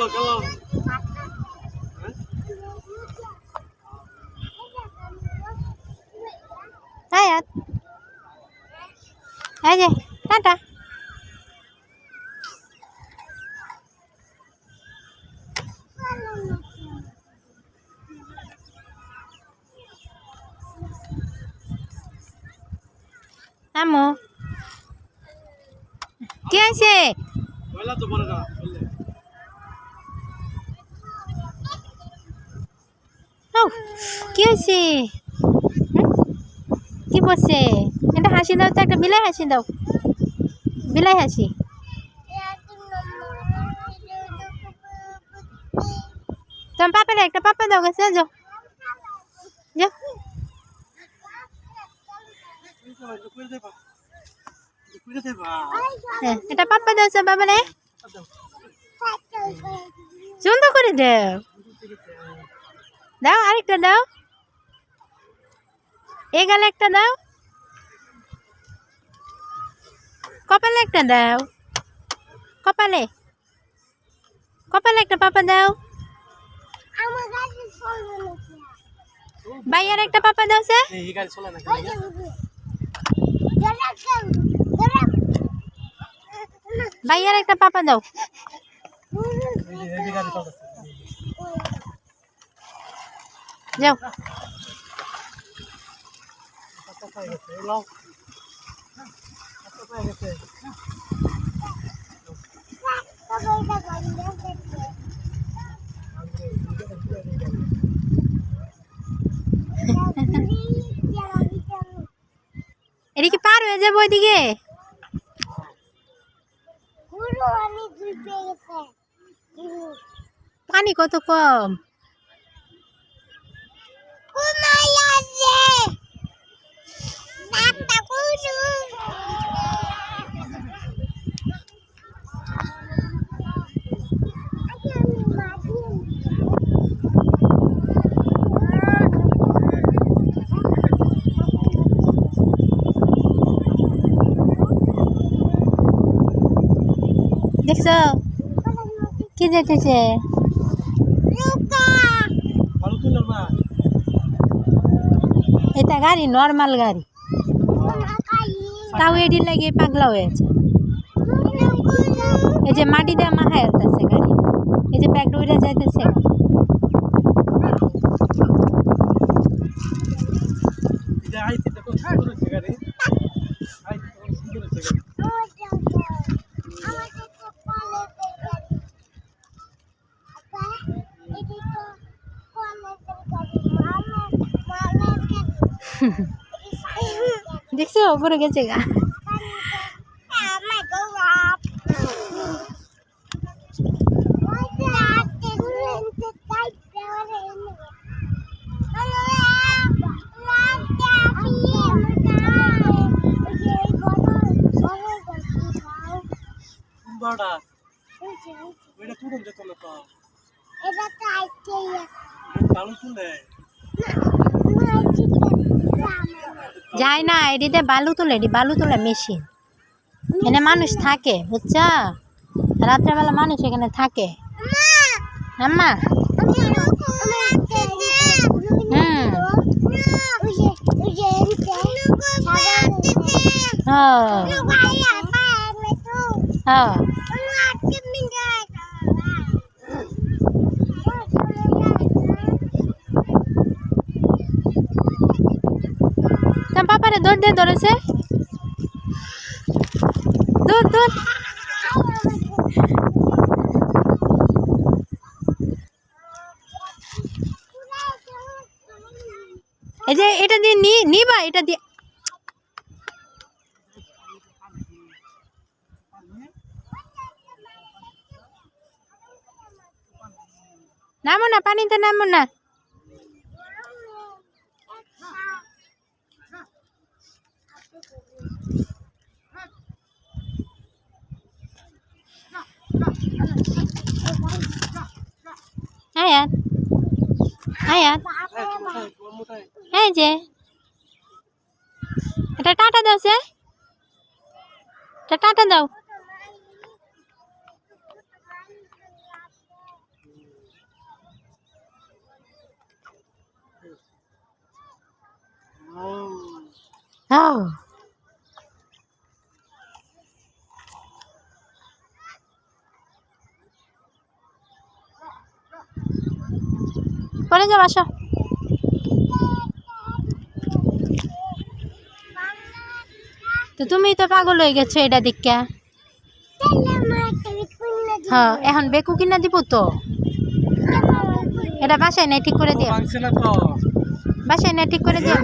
খেলো খেলো আয়াত এই যে টাটা আম্মু কি আছে পয়লা তো পরে না বললে ও কি হয়েছে? হুম? কি বলছে একটা হাসি দাও তো, একটা বিলাই হাসি দাও। বিলাই হাসি। তোমার পাপারে একটা পাপা দাও গেছে, যাও। যাও। হ্যাঁ এটা পাপা দাও, সব বাবারে। সুন্দর করে দাও। দাও আরেকটা দাও। এ গালে একটা দাও। কপালে একটা দাও। কপালে। কপালে একটা পাপা দাও। ভাইয়ার একটা পাপা দাও সে। এই গাড়ি চলে না ভাইয়ার একটা পাপা দাও এই গাড়ি চলতেছে যাও। গেছে এদিকে পার হয়ে যাব ওইদিকে। পানি কত কম? দেখছ? কি যেতেছে ভালো তুলো না এটা গাড়ি নর্মাল গাড়ি। তাও এটি লাগে পাগলা হয়েছে এই যে মাটি দিয়ে মাথায় আসতেছে গাড়ি। এই যে ব্যাগ উড়ে যাইতেছে। দেখছো উপরে গেছে গা কুম্বাড়া ওইটা তুলুন যেত না যায় না এটিতে বালু তোলে এটি বালু তোলে মেশিন। এখানে মানুষ থাকে, বুঝছা? রাত্রেবেলা মানুষ এখানে থাকে। আম্মা। হুম। ও। ও। পাপারে দৌড় দিয়ে ধরেছে দৌড় দৌড়। এই যে এটা দিয়ে নি, নিবা, এটা দিয়ে। নামো না, পানিতে নামো না। আয়াত আয়াত এই যে এটা টাটা দাও সে এটা টাটা দাও Oh. পরে যাও আসো তো তুমি তো পাগল হয়ে গেছো এটা দিকা হ্যাঁ এখন বেকু কিনা দিব তো এটা বাসায় নাই ঠিক করে দিও বাসায় নাই ঠিক করে দিও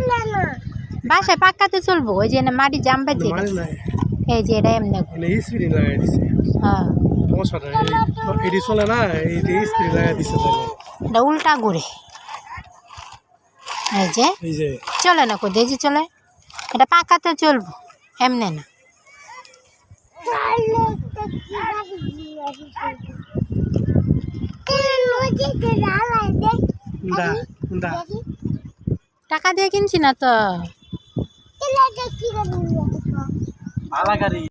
বাসায় পাক্কাতে চলবো ওই যে মাটি জাম বাজে মানে এই যে এটা এমনি হ্যাঁ এটি চলে না এই যে স্প্রিং লাগাই দিছে তাহলে এটা উল্টা ঘুরে এই যে চলে না কো যে চলে। এটা পাকাতে চলবো এমনি না। টাকা দিয়ে কিনছি না তো। ভালা গাড়ি।